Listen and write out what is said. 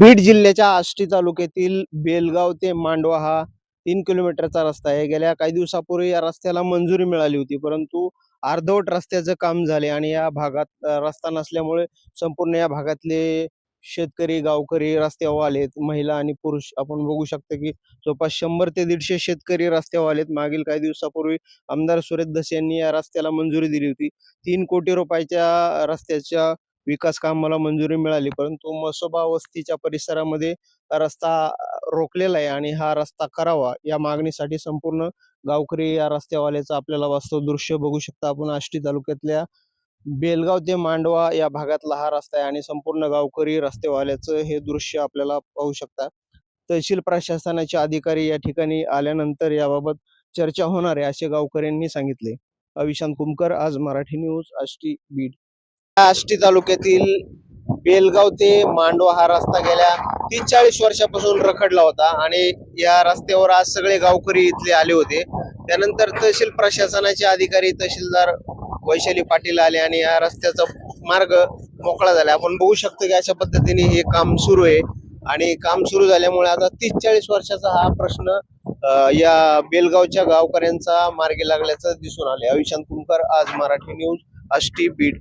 बीड जिल्ह्याच्या आष्टी तालुक्यातील बेलगाव ते मांडवा हा तीन किलोमीटरचा रस्ता आहे. गेल्या काही दिवसापूर्वी या रस्त्याला मंजुरी मिळाली होती परंतु अर्धवट रस्त्याचं काम झाले आणि या भागात रस्ता नसल्यामुळे संपूर्ण या भागातले शेतकरी गावकरी रस्त्यावर आलेत. महिला आणि पुरुष आपण बघू शकतो की जवळपास शंभर ते दीडशे शेतकरी रस्त्यावर आलेत. मागील काही दिवसापूर्वी आमदार सुरेश दस यांनी या रस्त्याला मंजुरी दिली होती. तीन कोटी रुपयाच्या रस्त्याच्या विकास कामाला मंजुरी मिळाली परंतु मसोबा वस्तीच्या परिसरामध्ये रस्ता रोखलेला आहे आणि हा रस्ता करावा या मागणीसाठी संपूर्ण गावकरी या रस्त्यावाल्याचं आपल्याला वास्तव दृश्य बघू शकता. आपण आष्टी तालुक्यातल्या बेलगाव ते मांडवा या भागातला हा रस्ता आहे आणि संपूर्ण गावकरी रस्तेवाल्याचं हे दृश्य आपल्याला पाहू शकता. तहसील प्रशासनाचे अधिकारी या ठिकाणी आल्यानंतर याबाबत चर्चा होणार आहे असे गावकऱ्यांनी सांगितले. अविशांत कुमकर आज मराठी न्यूज आष्टी बीड. आष्टी तालुक्यातील बेलगाव ते मांडवा हा रस्ता गेल्या तीस चाळीस वर्षापासून रखडला होता आणि या रस्त्यावर आज सगळे गावकरी इथले आले होते. त्यानंतर तहसील प्रशासनाचे अधिकारी तहसीलदार वैशाली पाटील आले आणि या रस्त्याचा मार्ग मोकळा झाला. आपण बघू शकतो की अशा पद्धतीने हे काम सुरू आहे आणि काम सुरू झाल्यामुळे आता तीस चाळीस वर्षाचा हा प्रश्न या बेलगावच्या गावकऱ्यांचा मार्गी लागल्याचं दिसून आले अविशांत कुमकर आज मराठी न्यूज अष्टी बीड.